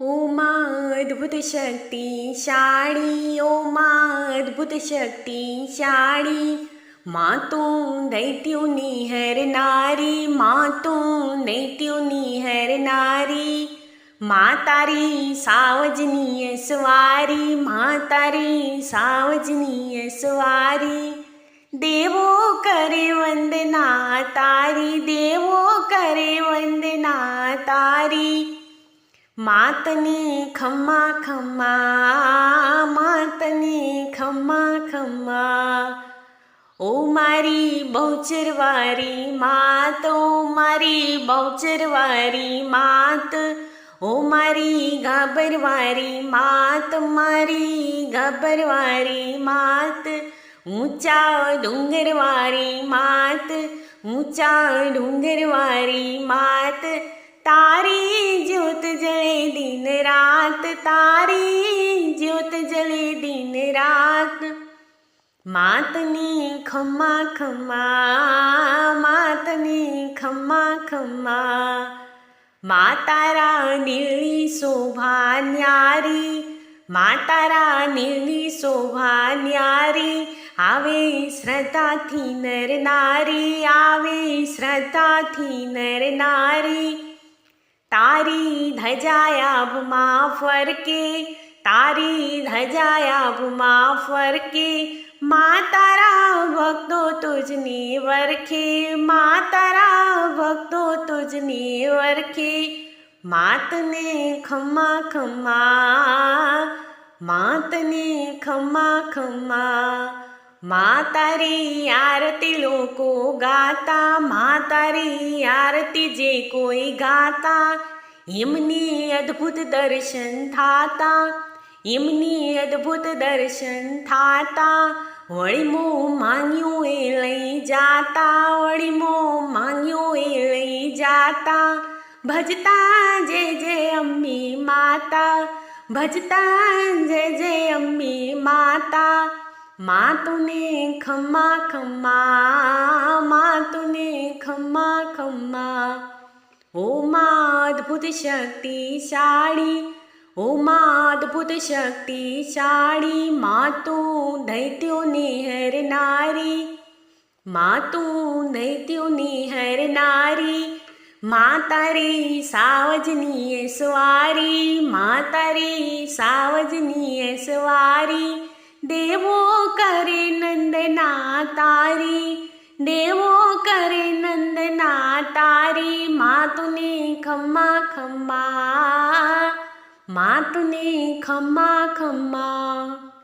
ઓ માં અદ્ભુત શક્તિશાળી ઓ માં અદ્ભુત શક્તિશાળી માં તું દૈત્યોની હેરનારી માં તું દૈત્યોની હેરનારી માં તારી સાવજની સવારી માં તારી સાવજની સવારી. દેવો કરે વંદના તારી, દેવો કરે વંદના તારી. માતને ખમ્મા ખમ્મા, માતની ખમ્મા ખમ્મા. ઓ મારી બહુચરવારી માત, ઓ મારી બહુચરવારી માત. ઓ મારી ગાબરવારી માત, મારી ગાબરવારી માત. ઊંચા ડુંગરવારી માત, ઊંચા ડુંગરવારી માત. તારી જ્યોત જળે દિન રાત, તારી જ્યોત જળે દિન રાત. માતની ખમા ખમા માતની ખમા ખમા મા તારા નીળી શોભા ન્યારી મા તારા નીળી શોભા ન્યારી. આવે શ્રદ્ધાથી નર નારી, આવે શ્રદ્ધાથી નર નારી. તારી ધજાયાભમાં ફરકે, તારી ધજાયાભમાં ફરકે મા તારા ભક્તો તુજની વરખે મા તારા ભક્તો તુજની વરખે, માતને ખમા ખમા માતને ખમા ખમ્મા મા તારી આરતી લોકો ગાતા મા તારી આરતી જે કોઈ ગાતા, એમની અદ્ભુત દર્શન થાતા, એમની અદ્ભુત દર્શન થાતા, વળીમો માંગ્યું એ લઈ જાતા, વળીમો માંગ્યું એ લઈ જાતા, ભજતા જે જે અમ્મી માતા, ભજતા જે જે અમ્મી માતા મા તુને ખમ્મા ખમ્મા મા તુને ખમ્મા ખમ્મા. ઓ મા અદ્ભુત શક્તિશાળી, ઓ મા અદ્ભુત શક્તિશાળી મા તું દૈત્યોની હેરનારી મા તું દૈત્યોની હેરનારી મા તારી સાવજનીય સવારી મા તારી સાવજનીય સવારી દેવો કરે નંદના તારી દેવો કરે નંદના તારી માતુને ખમ્મા ખમ્મા માતુને ખમ્મા ખમ્મા.